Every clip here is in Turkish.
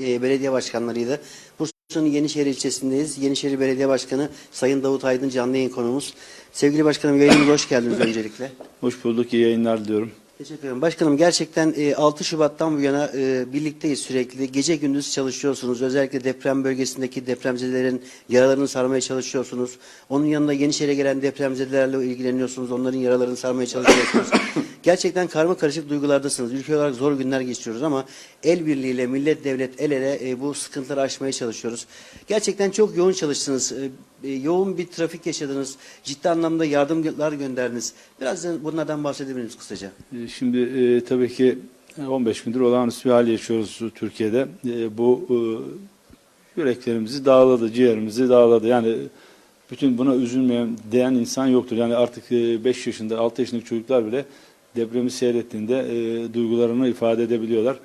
e, belediye başkanlarıydı. Bursa'nın Yenişehir ilçesindeyiz. Yenişehir Belediye Başkanı Sayın Davut Aydın canlı yayın konuğumuz. Sevgili başkanım yayınımıza hoş geldiniz öncelikle. Hoş bulduk, iyi yayınlar diliyorum. Teşekkür ederim. Başkanım gerçekten e, 6 Şubat'tan bu yana e, birlikteyiz sürekli. Gece gündüz çalışıyorsunuz. Özellikle deprem bölgesindeki depremzedelerin yaralarını sarmaya çalışıyorsunuz. Onun yanında Yenişehir'e gelen depremzedelerle ilgileniyorsunuz. Onların yaralarını sarmaya çalışıyorsunuz. gerçekten karma karışık duygulardasınız. Ülke olarak zor günler geçiriyoruz ama el birliğiyle millet devlet el ele e, bu sıkıntıları aşmaya çalışıyoruz. Gerçekten çok yoğun çalıştınız. E, e, yoğun bir trafik yaşadınız. Ciddi anlamda yardımlar gönderdiniz. Biraz da bunlardan bahsedebilir misiniz kısaca? Ee, Şimdi e, tabii ki 15 gündür olağanüstü bir hal yaşıyoruz Türkiye'de. E, bu e, yüreklerimizi dağladı, ciğerimizi dağladı. Yani bütün buna üzülmeyen, diyen insan yoktur. Yani artık 5 yaşında, 6 yaşındaki çocuklar bile depremi seyrettiğinde e, duygularını ifade edebiliyorlar.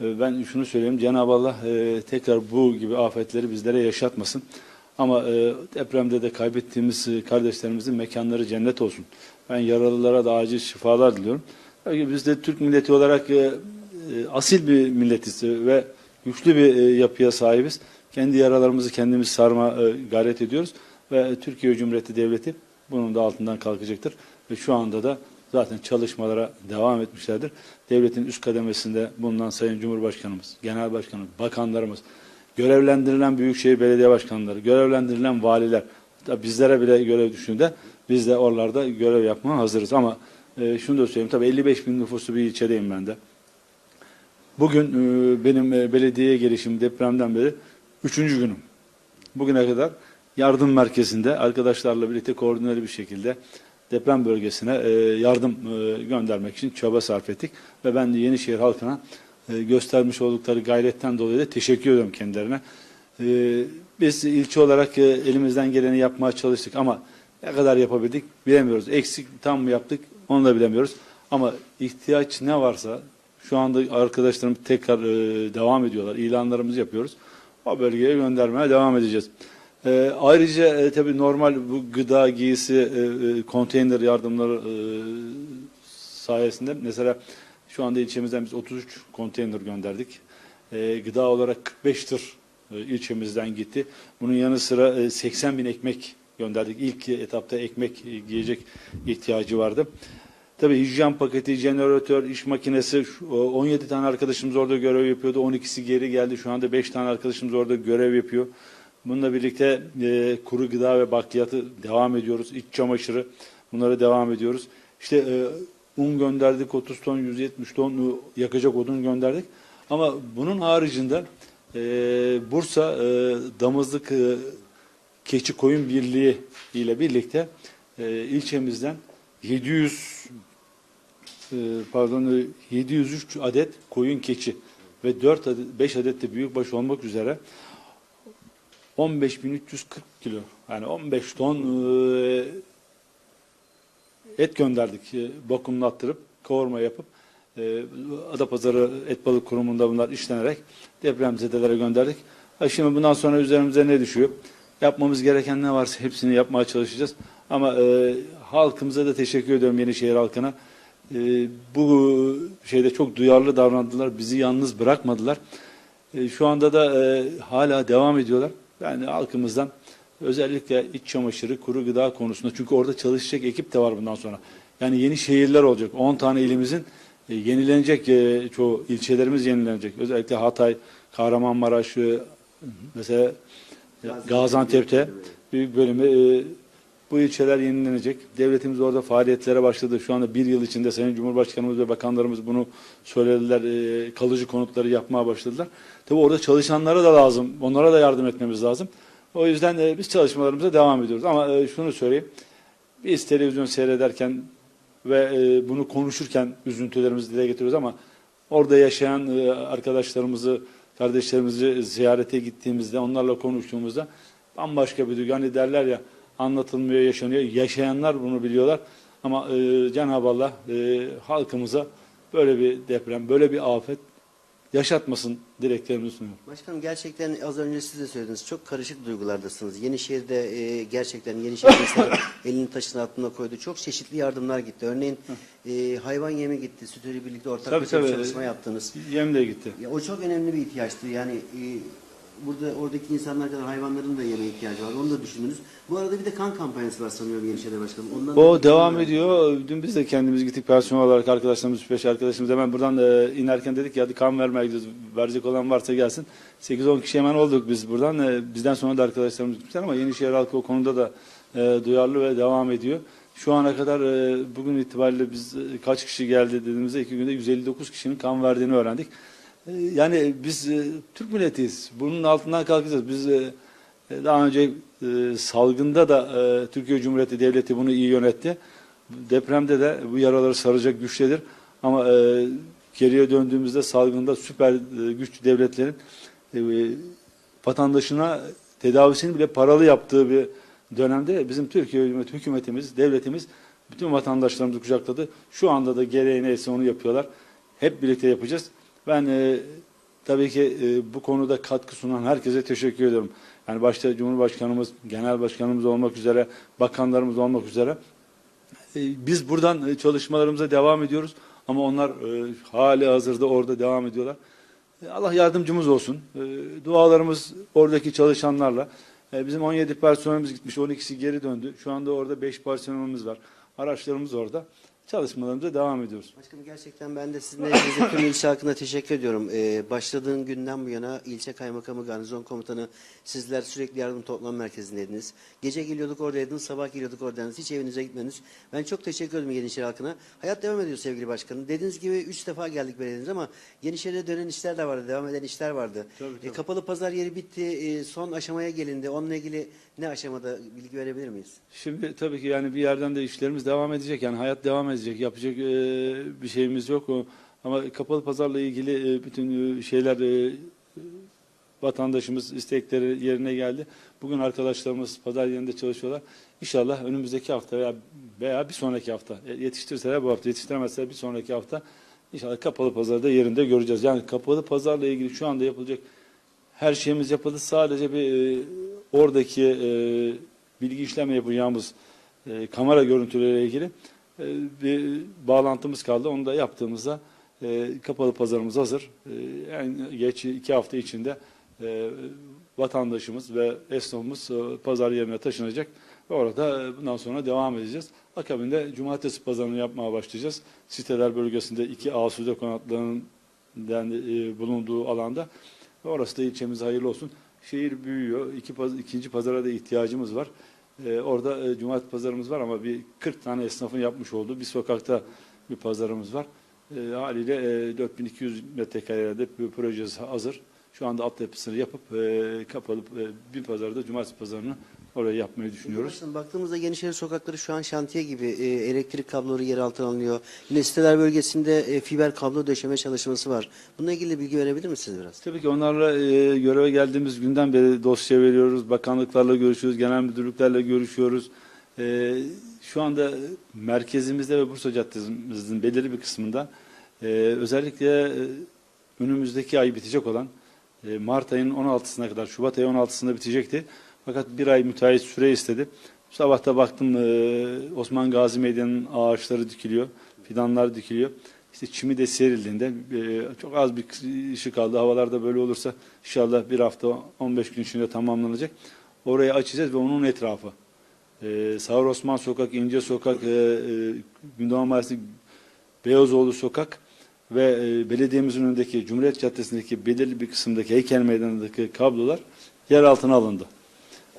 E, ben şunu söyleyeyim, Cenab-ı Allah e, tekrar bu gibi afetleri bizlere yaşatmasın. Ama e, depremde de kaybettiğimiz e, kardeşlerimizin mekanları cennet olsun. Ben yaralılara da acil şifalar diliyorum. Tabii biz de Türk milleti olarak e, e, asil bir milletiz e, ve güçlü bir e, yapıya sahibiz. Kendi yaralarımızı kendimiz sarma e, gayret ediyoruz ve Türkiye Cumhuriyeti Devleti bunun da altından kalkacaktır. Ve şu anda da zaten çalışmalara devam etmişlerdir. Devletin üst kademesinde bulunan Sayın Cumhurbaşkanımız, Genel Başkanımız, bakanlarımız, görevlendirilen büyükşehir belediye başkanları, görevlendirilen valiler, hatta bizlere bile görev düştüğünde biz de oralarda görev yapmaya hazırız. Ama e, şunu da söyleyeyim, tabii 55 bin nüfuslu bir ilçedeyim ben de. Bugün e, benim e, belediyeye gelişim depremden beri üçüncü günüm. Bugüne kadar yardım merkezinde arkadaşlarla birlikte koordineli bir şekilde deprem bölgesine e, yardım e, göndermek için çaba sarf ettik. Ve ben de Yenişehir halkına e, göstermiş oldukları gayretten dolayı da teşekkür ediyorum kendilerine. E, biz ilçe olarak e, elimizden geleni yapmaya çalıştık ama ne kadar yapabildik bilemiyoruz. Eksik tam mı yaptık onu da bilemiyoruz. Ama ihtiyaç ne varsa şu anda arkadaşlarım tekrar e, devam ediyorlar. İlanlarımızı yapıyoruz. O bölgeye göndermeye devam edeceğiz. E, ayrıca e, tabii normal bu gıda, giysi, e, e, konteyner yardımları e, sayesinde mesela şu anda ilçemizden biz 33 konteyner gönderdik. E, gıda olarak 45 tır e, ilçemizden gitti. Bunun yanı sıra e, 80 bin ekmek gönderdik. İlk etapta ekmek giyecek ihtiyacı vardı. Tabii hijyen paketi, jeneratör, iş makinesi, şu- o 17 tane arkadaşımız orada görev yapıyordu. 12'si geri geldi. Şu anda 5 tane arkadaşımız orada görev yapıyor. Bununla birlikte e, kuru gıda ve bakliyatı devam ediyoruz. İç çamaşırı bunlara devam ediyoruz. İşte e, un gönderdik 30 ton, 170 ton yakacak odun gönderdik. Ama bunun haricinde e, Bursa e, Damızlık e, Keçi Koyun Birliği ile birlikte e, ilçemizden 700 e, pardon e, 703 adet koyun keçi ve 4 adet 5 adet de büyükbaş olmak üzere 15.340 kilo yani 15 ton e, et gönderdik. E, Vakumlattırıp kavurma yapıp e, Adapazarı Et Balık Kurumu'nda bunlar işlenerek depremzedelere gönderdik. Ha şimdi bundan sonra üzerimize ne düşüyor? Yapmamız gereken ne varsa hepsini yapmaya çalışacağız. Ama e, halkımıza da teşekkür ediyorum Yenişehir halkına. E, bu şeyde çok duyarlı davrandılar. Bizi yalnız bırakmadılar. E, şu anda da e, hala devam ediyorlar. Yani halkımızdan özellikle iç çamaşırı, kuru gıda konusunda çünkü orada çalışacak ekip de var bundan sonra. Yani yeni şehirler olacak. 10 tane ilimizin e, yenilenecek e, çoğu ilçelerimiz yenilenecek. Özellikle Hatay, Kahramanmaraş, e, mesela Gaziantep'te büyük bölümü e, bu ilçeler yenilenecek. Devletimiz orada faaliyetlere başladı. Şu anda bir yıl içinde Sayın Cumhurbaşkanımız ve bakanlarımız bunu söylediler. E, kalıcı konutları yapmaya başladılar. Tabii orada çalışanlara da lazım. Onlara da yardım etmemiz lazım. O yüzden e, biz çalışmalarımıza devam ediyoruz. Ama e, şunu söyleyeyim. Biz televizyon seyrederken ve e, bunu konuşurken üzüntülerimizi dile getiriyoruz ama orada yaşayan e, arkadaşlarımızı, kardeşlerimizi ziyarete gittiğimizde, onlarla konuştuğumuzda bambaşka bir duygu. Hani derler ya anlatılmıyor, yaşanıyor. Yaşayanlar bunu biliyorlar. Ama e, Cenab-ı Allah e, halkımıza böyle bir deprem, böyle bir afet yaşatmasın dileklerimi sunuyorum. Başkanım gerçekten az önce siz de söylediniz. Çok karışık duygulardasınız. Yenişehir'de e, gerçekten Yenişehir insanı elini taşın altına koydu. Çok çeşitli yardımlar gitti. Örneğin e, hayvan yemi gitti. Sütleri birlikte ortak Tabii, bir tabii. çalışma yaptınız. Yem de gitti. Ya, o çok önemli bir ihtiyaçtı. Yani e, burada oradaki insanlar kadar hayvanların da yeme ihtiyacı var. Onu da düşündünüz. Bu arada bir de kan kampanyası var sanıyorum Yenişehir'de başkanım. Ondan da O devam ediyor. Dün biz de kendimiz gittik personel olarak arkadaşlarımız, 3-5 arkadaşımız hemen buradan e, inerken dedik ki hadi kan vermeye gidiyoruz. Verecek olan varsa gelsin. 8-10 kişi hemen olduk biz buradan. E, bizden sonra da arkadaşlarımız gitmişler ama Yenişehir halkı o konuda da e, duyarlı ve devam ediyor. Şu ana kadar e, bugün itibariyle biz e, kaç kişi geldi dediğimizde iki günde 159 kişinin kan verdiğini öğrendik. Yani biz e, Türk milletiyiz. Bunun altından kalkacağız. Biz e, e, Daha önce salgında da Türkiye Cumhuriyeti Devleti bunu iyi yönetti. Depremde de bu yaraları saracak güçtedir. Ama e, geriye döndüğümüzde salgında süper e, güç devletlerin vatandaşına tedavisini bile paralı yaptığı bir dönemde bizim Türkiye hükümet- hükümetimiz, devletimiz bütün vatandaşlarımızı kucakladı. Şu anda da gereği neyse onu yapıyorlar. Hep birlikte yapacağız. Ben e, tabii ki e, bu konuda katkı sunan herkese teşekkür ediyorum. Yani başta Cumhurbaşkanımız, Genel Başkanımız olmak üzere, bakanlarımız olmak üzere. E, Biz buradan e, çalışmalarımıza devam ediyoruz ama onlar e, hali hazırda orada devam ediyorlar. E, Allah yardımcımız olsun. E, Dualarımız oradaki çalışanlarla. E, Bizim 17 personelimiz gitmiş, 12'si geri döndü. Şu anda orada 5 personelimiz var. Araçlarımız orada. Çalışmalarımıza devam ediyoruz. Başkanım gerçekten ben de sizin elinizde tüm ilçe halkına teşekkür ediyorum. Ee, başladığın günden bu yana ilçe kaymakamı, garnizon komutanı sizler sürekli yardım toplama merkezindeydiniz. Gece geliyorduk oradaydınız, sabah geliyorduk oradaydınız. Hiç evinize gitmediniz. Ben çok teşekkür ederim Yenişehir halkına. Hayat devam ediyor sevgili başkanım. Dediğiniz gibi üç defa geldik belediyeniz ama Yenişehir'de dönen işler de vardı, devam eden işler vardı. Tabii, Ee, tabii. kapalı pazar yeri bitti, ee, son aşamaya gelindi. Onunla ilgili ne aşamada bilgi verebilir miyiz? Şimdi tabii ki yani bir yerden de işlerimiz devam edecek. Yani hayat devam edecek. Yapacak e, bir şeyimiz yok. Ama kapalı pazarla ilgili e, bütün e, şeyler e, vatandaşımız istekleri yerine geldi. Bugün arkadaşlarımız pazar yerinde çalışıyorlar. İnşallah önümüzdeki hafta veya veya bir sonraki hafta e, yetiştirirseler bu hafta yetiştiremezseler bir sonraki hafta inşallah kapalı pazarda yerinde göreceğiz. Yani kapalı pazarla ilgili şu anda yapılacak her şeyimiz yapıldı. Sadece bir e, oradaki e, bilgi işleme yapacağımız e, kamera görüntüleriyle ilgili e, bir bağlantımız kaldı. Onu da yaptığımızda e, kapalı pazarımız hazır. E, en geç iki hafta içinde e, vatandaşımız ve esnafımız e, pazar yerine taşınacak ve orada e, bundan sonra devam edeceğiz. Akabinde cumartesi pazarını yapmaya başlayacağız. Siteler bölgesinde iki Asude konaklarının yani, e, bulunduğu alanda orası da ilçemize hayırlı olsun. Şehir büyüyor. İki paz- ikinci pazara da ihtiyacımız var. Ee, orada e, cumartesi pazarımız var ama bir 40 tane esnafın yapmış olduğu bir sokakta bir pazarımız var. E, haliyle e, 4200 metrekarede bir projesi hazır. Şu anda altyapısını yapıp e, kapalı e, bir pazarda cumartesi pazarını oraya yapmayı düşünüyoruz. Başkanım, baktığımızda Yenişehir sokakları şu an şantiye gibi e, elektrik kabloları yer altına alınıyor. Yine siteler bölgesinde e, fiber kablo döşeme çalışması var. Bununla ilgili bilgi verebilir misiniz biraz? Tabii ki onlarla e, göreve geldiğimiz günden beri dosya veriyoruz. Bakanlıklarla görüşüyoruz, genel müdürlüklerle görüşüyoruz. E, şu anda merkezimizde ve Bursa Caddesimizin belirli bir kısmında e, özellikle e, önümüzdeki ay bitecek olan e, Mart ayının 16'sına kadar, Şubat ayı 16'sında bitecekti. Fakat bir ay müteahhit süre istedi. Sabah da baktım e, Osman Gazi Meydanı'nın ağaçları dikiliyor, fidanlar dikiliyor. İşte çimi de serildiğinde e, çok az bir işi kaldı. Havalarda böyle olursa inşallah bir hafta 15 gün içinde tamamlanacak. Orayı açacağız ve onun etrafı. E, Sağır Osman Sokak, İnce Sokak, e, e, Gündoğan Mahallesi, Beyozoğlu Sokak ve e, belediyemizin önündeki Cumhuriyet Caddesi'ndeki belirli bir kısımdaki heykel meydanındaki kablolar yer altına alındı.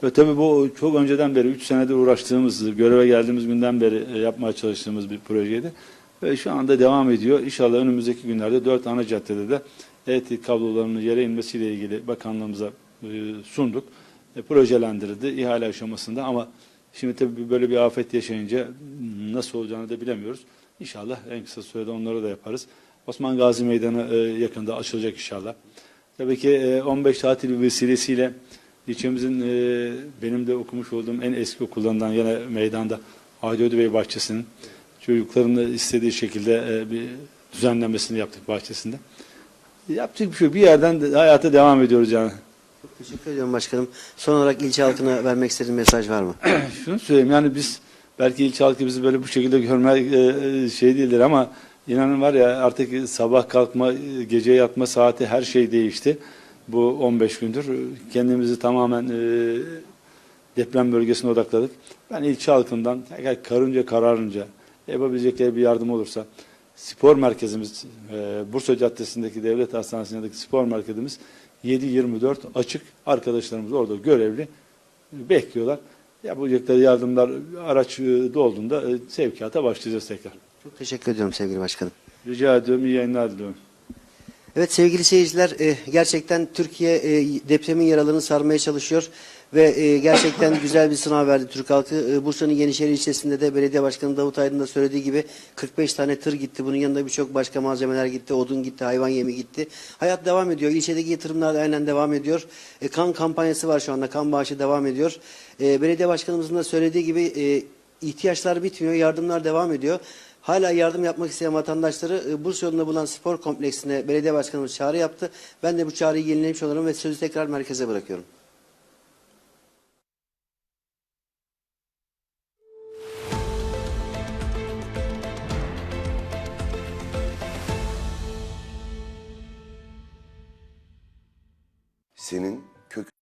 Ve tabii bu çok önceden beri 3 senedir uğraştığımız, göreve geldiğimiz günden beri e, yapmaya çalıştığımız bir projeydi. Ve şu anda devam ediyor. İnşallah önümüzdeki günlerde 4 ana caddede de elektrik kablolarının yere inmesiyle ilgili bakanlığımıza e, sunduk. E, projelendirildi ihale aşamasında ama şimdi tabii böyle bir afet yaşayınca nasıl olacağını da bilemiyoruz. İnşallah en kısa sürede onları da yaparız. Osman Gazi Meydanı e, yakında açılacak inşallah. Tabii ki e, 15 tatil vesilesiyle ilçemizin e, benim de okumuş olduğum en eski okullarından yine meydanda Hadi Ödü Bey bahçesinin çocukların da istediği şekilde e, bir düzenlemesini yaptık bahçesinde. yapacak bir şey yok. Bir yerden de hayata devam ediyoruz yani. Çok teşekkür ediyorum başkanım. Son olarak ilçe halkına vermek istediğin mesaj var mı? Şunu söyleyeyim yani biz belki ilçe halkı bizi böyle bu şekilde görme e, şey değildir ama inanın var ya artık sabah kalkma, e, gece yatma saati her şey değişti. Bu 15 gündür kendimizi tamamen e, deprem bölgesine odakladık. Ben ilçe halkından eğer karınca kararınca yapabilecekleri bir yardım olursa spor merkezimiz e, Bursa Caddesi'ndeki devlet hastanesindeki spor merkezimiz 7-24 açık arkadaşlarımız orada görevli bekliyorlar. Yapacakları yardımlar araç e, dolduğunda e, sevkiyata başlayacağız tekrar. Çok teşekkür ediyorum sevgili başkanım. Rica ediyorum, iyi yayınlar diliyorum. Evet sevgili seyirciler e, gerçekten Türkiye e, depremin yaralarını sarmaya çalışıyor ve e, gerçekten güzel bir sınav verdi Türk halkı. E, Bursa'nın Yenişehir ilçesinde de belediye başkanı Davut Aydın da söylediği gibi 45 tane tır gitti. Bunun yanında birçok başka malzemeler gitti. Odun gitti, hayvan yemi gitti. Hayat devam ediyor. İlçedeki yatırımlar da aynen devam ediyor. E, kan kampanyası var şu anda. Kan bağışı devam ediyor. E, belediye başkanımızın da söylediği gibi e, ihtiyaçlar bitmiyor. Yardımlar devam ediyor. Hala yardım yapmak isteyen vatandaşları e, Bursa yolunda bulunan spor kompleksine belediye başkanımız çağrı yaptı. Ben de bu çağrıyı yenilemiş olurum ve sözü tekrar merkeze bırakıyorum.